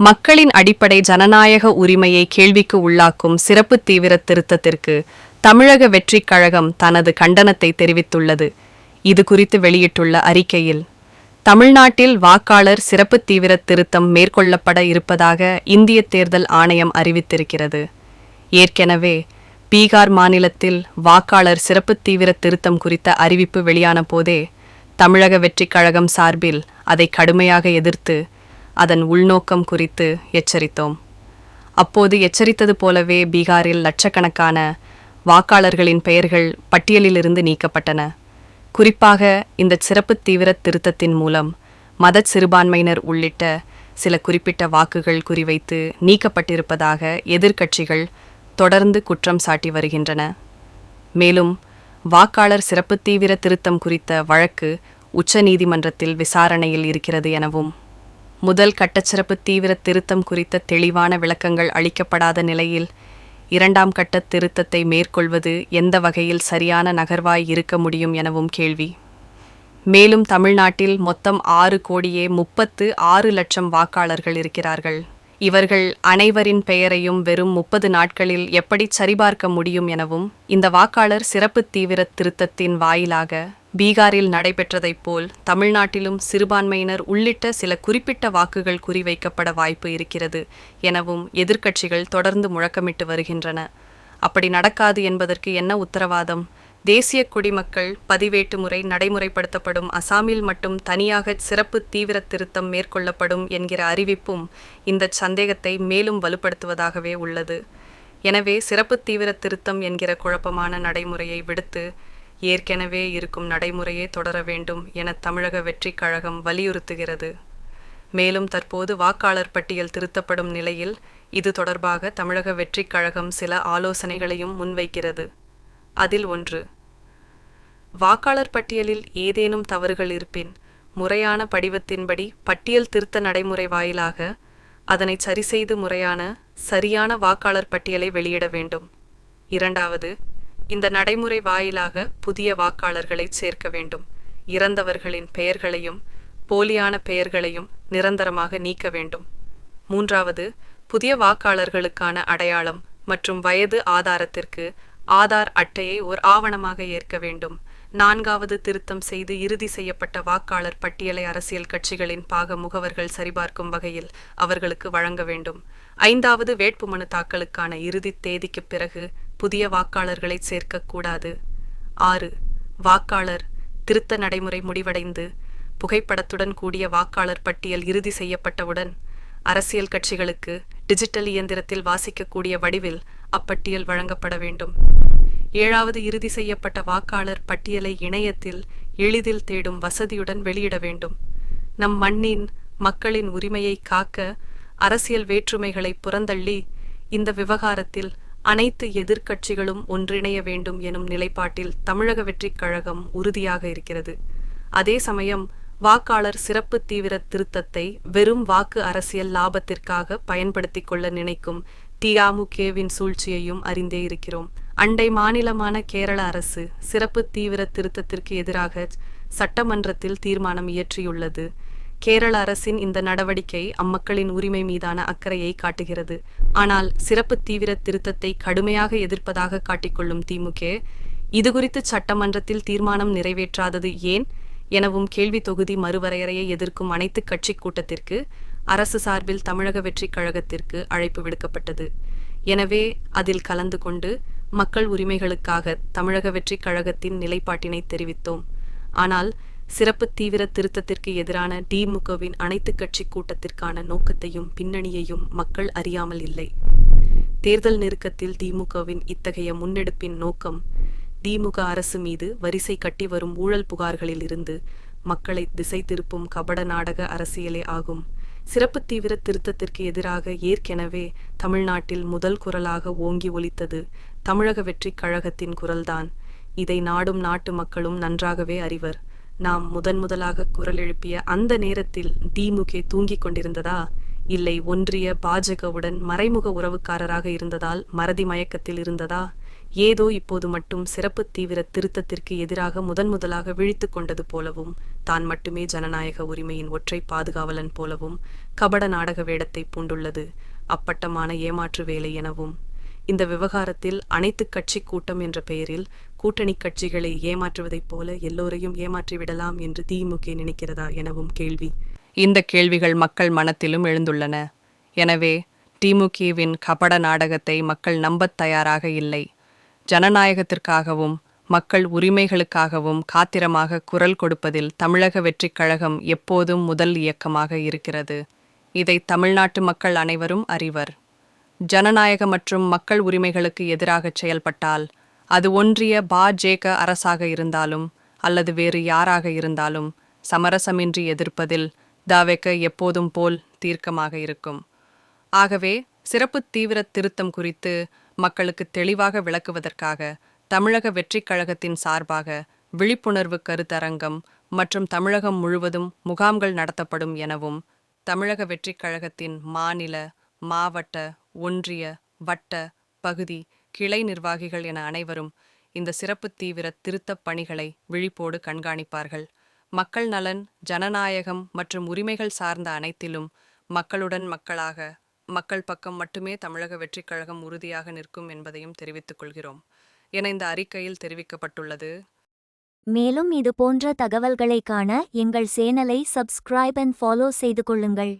மக்களின் அடிப்படை ஜனநாயக உரிமையை கேள்விக்கு உள்ளாக்கும் சிறப்பு தீவிர திருத்தத்திற்கு தமிழக வெற்றிக் கழகம் தனது கண்டனத்தை தெரிவித்துள்ளது. இது குறித்து வெளியிட்டுள்ள அறிக்கையில் தமிழ்நாட்டில் வாக்காளர் சிறப்பு தீவிர திருத்தம் மேற்கொள்ளப்பட இருப்பதாக இந்திய தேர்தல் ஆணையம் அறிவித்திருக்கிறது. ஏற்கனவே பீகார் மாநிலத்தில் வாக்காளர் சிறப்பு தீவிர திருத்தம் குறித்த அறிவிப்பு வெளியான போதே தமிழக வெற்றிக் கழகம் சார்பில் அதை கடுமையாக எதிர்த்து அதன் உள்நோக்கம் குறித்து எச்சரித்தோம். அப்போது எச்சரித்தது போலவே பீகாரில் லட்சக்கணக்கான வாக்காளர்களின் பெயர்கள் பட்டியலிலிருந்து நீக்கப்பட்டன. குறிப்பாக இந்த சிறப்பு தீவிர திருத்தத்தின் மூலம் மத சிறுபான்மையினர் உள்ளிட்ட சில குறிப்பிட்ட வாக்குகள் குறிவைத்து நீக்கப்பட்டிருப்பதாக எதிர்க்கட்சிகள் தொடர்ந்து குற்றம் சாட்டி வருகின்றன. மேலும் வாக்காளர் சிறப்பு தீவிர திருத்தம் குறித்த வழக்கு உச்சநீதிமன்றத்தில் விசாரணையில் இருக்கிறது எனவும் முதல் கட்டச்சிறப்பு தீவிர திருத்தம் குறித்த தெளிவான விளக்கங்கள் அளிக்கப்படாத நிலையில் இரண்டாம் கட்ட திருத்தத்தை மேற்கொள்வது எந்த வகையில் சரியான நகர்வாய் இருக்க முடியும் எனவும் கேள்வி. மேலும் தமிழ்நாட்டில் மொத்தம் ஆறு கோடியே முப்பத்து ஆறு லட்சம் வாக்காளர்கள் இருக்கிறார்கள். இவர்கள் அனைவரின் பெயரையும் வெறும் முப்பது நாட்களில் எப்படி சரிபார்க்க முடியும் எனவும் இந்த வாக்காளர் சிறப்பு தீவிர திருத்தத்தின் வாயிலாக பீகாரில் நடைபெற்றதைப் போல் தமிழ்நாட்டிலும் சிறுபான்மையினர் உள்ளிட்ட சில குறிப்பிட்ட வாக்குகள் குறிவைக்கப்பட வாய்ப்பு இருக்கிறது எனவும் எதிர்க்கட்சிகள் தொடர்ந்து முழக்கமிட்டு வருகின்றன. அப்படி நடக்காது என்பதற்கு என்ன உத்தரவாதம்? தேசிய குடிமக்கள் பதிவேட்டு முறை நடைமுறைப்படுத்தப்படும் அசாமில் மட்டும் தனியாக சிறப்பு தீவிர திருத்தம் மேற்கொள்ளப்படும் என்கிற அறிவிப்பும் இந்த சந்தேகத்தை மேலும் வலுப்படுத்துவதாகவே உள்ளது. எனவே சிறப்பு தீவிர திருத்தம் என்கிற குழப்பமான நடைமுறையை விடுத்து ஏற்கனவே இருக்கும் நடைமுறையே தொடர வேண்டும் என தமிழக வெற்றிக் கழகம் வலியுறுத்துகிறது. மேலும் தற்போது வாக்காளர் பட்டியல் திருத்தப்படும் நிலையில் இது தொடர்பாக தமிழக வெற்றிக் கழகம் சில ஆலோசனைகளையும் முன்வைக்கிறது. அதில் ஒன்று வாக்காளர் பட்டியலில் ஏதேனும் தவறுகள் இருப்பின் முறையான படிவத்தின்படி பட்டியல் திருத்த நடைமுறை வாயிலாக அதனை சரிசெய்து முறையான சரியான வாக்காளர் பட்டியலை வெளியிட வேண்டும். இரண்டாவது இந்த நடைமுறை வாயிலாக புதிய வாக்காளர்களை சேர்க்க வேண்டும். இறந்தவர்களின் பெயர்களையும் போலியான பெயர்களையும் நிரந்தரமாக நீக்க வேண்டும். மூன்றாவது புதிய வாக்காளர்களுக்கான அடையாளம் மற்றும் வயது ஆதாரத்திற்கு ஆதார் அட்டையை ஒரு ஆவணமாக ஏற்க வேண்டும். நான்காவது திருத்தம் செய்து இறுதி செய்யப்பட்ட வாக்காளர் பட்டியலை அரசியல் கட்சிகளின் பாக முகவர்கள் சரிபார்க்கும் வகையில் அவர்களுக்கு வழங்க வேண்டும். ஐந்தாவது வேட்புமனு தாக்கலுக்கான இறுதி தேதிக்குப் பிறகு புதிய வாக்காளர்களை சேர்க்கக்கூடாது. ஆறு வாக்காளர் திருத்த நடைமுறை முடிவடைந்து புகைப்படத்துடன் கூடிய வாக்காளர் பட்டியல் இறுதி செய்யப்பட்டவுடன் அரசியல் கட்சிகளுக்கு டிஜிட்டல் இயந்திரத்தில் வாசிக்கக்கூடிய வடிவில் அப்பட்டியல் வழங்கப்பட வேண்டும். ஏழாவது இறுதி செய்யப்பட்ட வாக்காளர் பட்டியலை இணையத்தில் எளிதில் தேடும் வசதியுடன் வெளியிட வேண்டும். நம் மண்ணின் மக்களின் உரிமையை காக்க அரசியல் வேற்றுமைகளை புறந்தள்ளி இந்த விவகாரத்தில் அனைத்து எதிர்க்கட்சிகளும் ஒன்றிணைய வேண்டும் எனும் நிலைப்பாட்டில் தமிழக வெற்றிக் கழகம் உறுதியாக இருக்கிறது. அதே சமயம் வாக்காளர் சிறப்பு தீவிர திருத்தத்தை வெறும் வாக்கு அரசியல் லாபத்திற்காக பயன்படுத்திக் கொள்ள நினைக்கும் தியாமுகேவின் சூழ்ச்சியையும் அறிந்தே இருக்கிறோம். அண்டை மாநிலமான கேரள அரசு சிறப்பு தீவிர திருத்தத்திற்கு எதிராக சட்டமன்றத்தில் தீர்மானம் இயற்றியுள்ளது. கேரள அரசின் இந்த நடவடிக்கை அம்மக்களின் உரிமை மீதான அக்கறையை காட்டுகிறது. ஆனால் சிறப்பு தீவிர திருத்தத்தை கடுமையாக எதிர்ப்பதாக காட்டிக்கொள்ளும் திமுக இதுகுறித்து சட்டமன்றத்தில் தீர்மானம் நிறைவேற்றாதது ஏன் எனவும் கேள்வி தொகுதி மறுவரையறையை எதிர்க்கும் அனைத்து கட்சி கூட்டத்திற்கு அரசு சார்பில் தமிழக வெற்றிக் கழகத்திற்கு அழைப்பு விடுக்கப்பட்டது. எனவே அதில் கலந்து கொண்டு மக்கள் உரிமைகளுக்காக தமிழக வெற்றிக் கழகத்தின் நிலைப்பாட்டினை தெரிவித்தோம். ஆனால் சிறப்பு தீவிர திருத்தத்திற்கு எதிரான திமுகவின் அனைத்து கட்சி கூட்டத்திற்கான நோக்கத்தையும் பின்னணியையும் மக்கள் அறியாமல் இல்லை. தேர்தல் நெருக்கத்தில் திமுகவின் இத்தகைய முன்னெடுப்பின் நோக்கம் திமுக அரசு மீது வரிசை கட்டி வரும் ஊழல் புகார்களில் இருந்து மக்களை திசை திருப்பும் கபட நாடக அரசியலே ஆகும். சிறப்பு தீவிர திருத்தத்திற்கு எதிராக ஏற்கனவே தமிழ்நாட்டில் முதல் குரலாக ஓங்கி ஒலித்தது தமிழக வெற்றிக் கழகத்தின் குரல்தான். இதை நாடும் நாட்டு மக்களும் நன்றாகவே அறிவர். நாம் முதன் முதலாக குரல் எழுப்பிய அந்த நேரத்தில் திமுகே தூங்கிக் கொண்டிருந்ததா? இல்லை ஒன்றிய பாஜகவுடன் மறைமுக உறவுக்காரராக இருந்ததால் மறதி மயக்கத்தில் இருந்ததா? ஏதோ இப்போது மட்டும் சிறப்பு தீவிர திருத்தத்திற்கு எதிராக முதன் முதலாக விழித்துக் கொண்டது போலவும் தான் மட்டுமே ஜனநாயக உரிமையின் ஒற்றை பாதுகாவலன் போலவும் கபட நாடக வேடத்தை பூண்டுள்ளது. அப்பட்டமான ஏமாற்று வேலை எனவும் இந்த விவகாரத்தில் அனைத்து கட்சி கூட்டம் என்ற பெயரில் கூட்டணி கட்சிகளை ஏமாற்றுவதைப் போல எல்லோரையும் ஏமாற்றிவிடலாம் என்று திமுக நினைக்கிறதா எனவும் கேள்வி. இந்த கேள்விகள் மக்கள் மனத்திலும் எழுந்துள்ளன. எனவே திமுகவின் கபட நாடகத்தை மக்கள் நம்பத் தயாராக இல்லை. ஜனநாயகத்திற்காகவும் மக்கள் உரிமைகளுக்காகவும் காத்திரமாக குரல் கொடுப்பதில் தமிழக வெற்றிக் கழகம் எப்போதும் முதல் இயக்கமாக இருக்கிறது. இதை தமிழ்நாட்டு மக்கள் அனைவரும் அறிவர். ஜனநாயக மற்றும் மக்கள் உரிமைகளுக்கு எதிராக செயல்பட்டால் அது ஒன்றிய பாஜக அரசாக இருந்தாலும் அல்லது வேறு யாராக இருந்தாலும் சமரசமின்றி எதிர்ப்பதில் தாவேக்க எப்போதும் போல் தீர்க்கமாக இருக்கும். ஆகவே சிறப்பு தீவிர திருத்தம் குறித்து மக்களுக்கு தெளிவாக விளக்குவதற்காக தமிழக வெற்றிக் கழகத்தின் சார்பாக விழிப்புணர்வு கருத்தரங்கம் மற்றும் தமிழகம் முழுவதும் முகாம்கள் நடத்தப்படும் எனவும் தமிழக வெற்றிக் கழகத்தின் மாநில மாவட்ட ஒன்றிய வட்ட பகுதி கிளை நிர்வாகிகள் என அனைவரும் இந்த சிறப்பு தீவிர திருத்தப் பணிகளை விழிப்போடு கண்காணிப்பார்கள். மக்கள் நலன் ஜனநாயகம் மற்றும் உரிமைகள் சார்ந்த அனைத்திலும் மக்களுடன் மக்களாக மக்கள் பக்கம் மட்டுமே தமிழக வெற்றிக் கழகம் உறுதியாக நிற்கும் என்பதையும் தெரிவித்துக் கொள்கிறோம். என இந்த அறிக்கையில் தெரிவிக்கப்பட்டுள்ளது. மேலும் இது போன்ற தகவல்களை காண எங்கள் சேனலை சப்ஸ்கிரைப் அண்ட் ஃபாலோ செய்து கொள்ளுங்கள்.